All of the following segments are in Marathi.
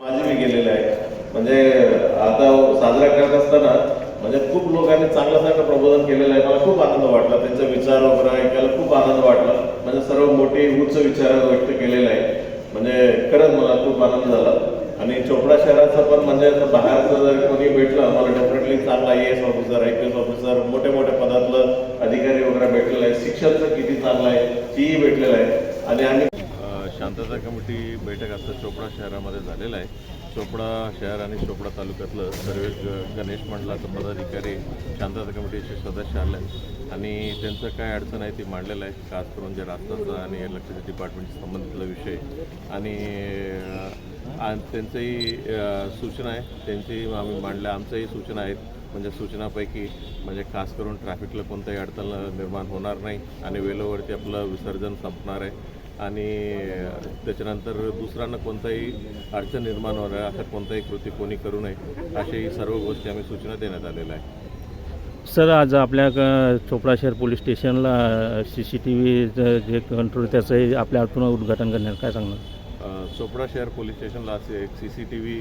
माझी मी गेलेलं आहे. म्हणजे आता साजरा करत असताना म्हणजे खूप लोकांनी चांगलं चांगलं प्रबोधन केलेलं आहे. मला खूप आनंद वाटला. त्यांचा विचार वगैरे ऐकायला खूप आनंद वाटला. म्हणजे सर्व मोठी उच्च विचार व्यक्त केलेला आहे. म्हणजे खरंच मला खूप आनंद झाला. आणि चोपडा शहराचं पण म्हणजे बाहेरचं जर कोणी भेटलं मला डेफिनेटली चांगला I S officer I P S officer मोठ्या मोठ्या पदातलं अधिकारी वगैरे भेटलेलं आहे शिक्षणचं किती चांगलं आहे तीही भेटलेलं आहे. आणि आम्ही एका कमिटी बैठक आता चोपडा शहरामध्ये झालेलं आहे. चोपडा शहर आणि चोपडा तालुक्यातलं सर्व गणेश मंडळाचं पदाधिकारी शांतता कमिटीचे सदस्य आले आहेत. आणि त्यांचं काय अडचण आहे ती मांडलेलं आहे. खास करून जे रास्ताचं आणि इलेक्ट्रिसिटी डिपार्टमेंटशी संबंधितला विषय. आणि आणि त्यांचंही सूचना आहे. त्यांची आम्ही मांडल्या आमच्याही सूचना आहेत. म्हणजे सूचनापैकी म्हणजे खास करून ट्रॅफिकला कोणताही अडचण निर्माण होणार नाही. आणि वेळेवरती आपलं विसर्जन संपणार आहे. आणि त्याच्यानंतर दुसऱ्यांना कोणताही अडचण निर्माण होणार असं कोणताही कृती कोणी करू नये अशाही सर्व गोष्टी आम्ही सूचना देण्यात आलेल्या आहे सर आज आपल्या क- चोपडा शहर पोलीस स्टेशनला सी सी टी व्ही जे कंट्रोल त्याचंही आपल्या हातून उद्घाटन करण्यात काय सांगणार? चोपडा शहर पोलीस स्टेशनला असे एक C C T V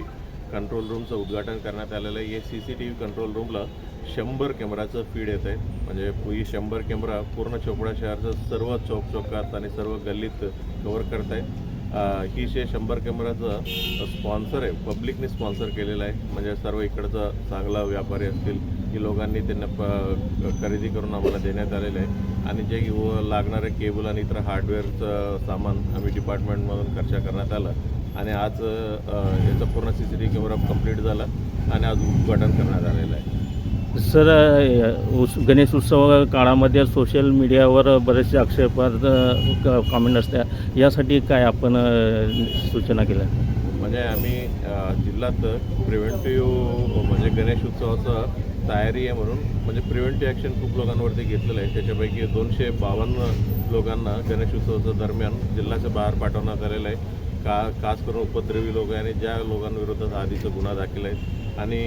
control रूमचं उद्घाटन करण्यात आलेलं आहे. या C C T V control रूमला शंभर कॅमेराचं फीड येत आहे म्हणजे ही शंभर कॅमेरा पूर्ण चोपडा शहराचं सर्व चौक चौकात आणि सर्व गल्लीत कव्हर करत आहे ही शे शंभर कॅमेराचं स्पॉन्सर आहे. पब्लिकने स्पॉन्सर केलेलं आहे. म्हणजे सर्व इकडचा चांगला व्यापारी असतील की लोकांनी त्यांना प खरेदी करून आम्हाला देण्यात आलेलं आहे. आणि जे लागणारे केबल आणि इतर हार्डवेअरचं सामान आम्ही डिपार्टमेंटमधून खर्च करण्यात आलं. आणि आज याचा पूर्ण C C T camera complete झाला आणि आज उद्घाटन करण्यात आलेलं आहे. सर उस गणेश उत्सव काळामध्ये सोशल मीडियावर बरेचसे आक्षेपार्थ कॉमेंट असतात. यासाठी काय आपण सूचना केल्या? म्हणजे आम्ही जिल्ह्यात प्रिव्हेंटिव्ह म्हणजे गणेश उत्सवाचं तयारी आहे म्हणून म्हणजे प्रिव्हेंटिव्ह ॲक्शन खूप लोकांवरती घेतलेलं आहे. त्याच्यापैकी दोनशे बावन्न लोकांना गणेश उत्सवाच्या दरम्यान जिल्ह्याच्या बाहेर पाठवण्यात आलेलं आहे. का खास करून उपद्रवी लोक आहे आणि ज्या लोकांविरोधात आधीचा गुन्हा दाखल आहे. आणि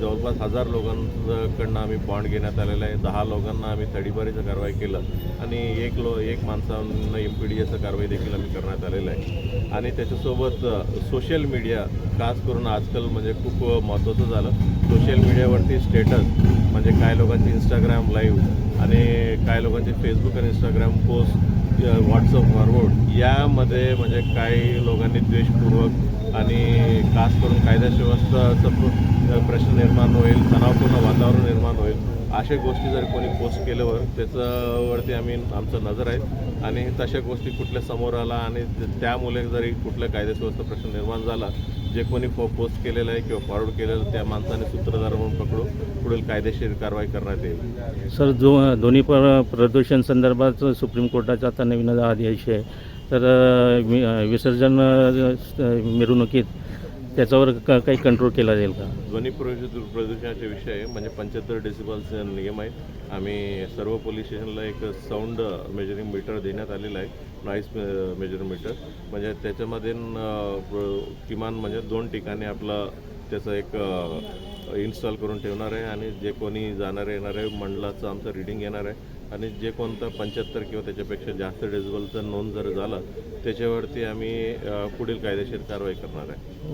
जवळपास हजार लोकांकडनं आम्ही बॉन्ड घेण्यात आलेला आहे. दहा लोकांना आम्ही तडीबारीचं कारवाई केलं आणि एक लो एक माणसांना एम पी डी एचं कारवाई देखील आम्ही करण्यात आलेलं आहे. आणि त्याच्यासोबत सोशल मीडिया खास करून आजकाल म्हणजे खूप महत्त्वाचं झालं. सोशल मीडियावरती स्टेटस म्हणजे काय लोकांचे इंस्टाग्राम लाईव्ह आणि काय लोकांचे फेसबुक आणि इंस्टाग्राम पोस्ट व्हॉट्सअप फॉरवर्ड यामध्ये म्हणजे काही लोकांनी द्वेषपूर्वक आणि खास करून कायदा सुव्यवस्थाचा प्रश्न निर्माण होईल तणावपूर्ण वातावरण निर्माण होईल अशा गोष्टी जर कोणी पोस्ट केल्यावर त्याच्यावरती आम्ही आमचं नजर आहे. आणि तशा गोष्टी कुठल्या समोर आला आणि त्यामुळे जरी कुठल्या कायदेसुव्यवस्था प्रश्न निर्माण झाला जे कोणी पोस्ट केलेलं आहे किंवा फॉरवर्ड केलेलं त्या माणसाने सूत्रधार म्हणून पकडून पुढील कायदेशीर कारवाई करण्यात येईल. सर जो दोन्ही प्र प्रदूषण संदर्भात सुप्रीम कोर्टाचा आता नवीन आदेश आहे. तर विसर्जन मिरवणुकीत त्याच्यावर का काही कंट्रोल केला जाईल का? ध्वनी प्रदूषण प्रदूषणाचे विषय म्हणजे पंच्याहत्तर डेसिबलचे नियम आहेत. आम्ही सर्व पोलीस स्टेशनला एक साऊंड मेजरिंग मीटर देण्यात आलेलं आहे नॉईस मेजरिंग मीटर म्हणजे त्याच्यामध्ये किमान म्हणजे दोन ठिकाणी आपलं त्याचं एक इन्स्टॉल करून ठेवणार आहे आणि जे कोणी जाणारे येणारे मंडळाचं आमचं रिडिंग येणार आहे. आणि जे कोणतं पंच्याहत्तर किंवा त्याच्यापेक्षा जास्त डेसिबलचं नोंद जर झालं त्याच्यावरती आम्ही पुढील कायदेशीर कारवाई करणार आहे.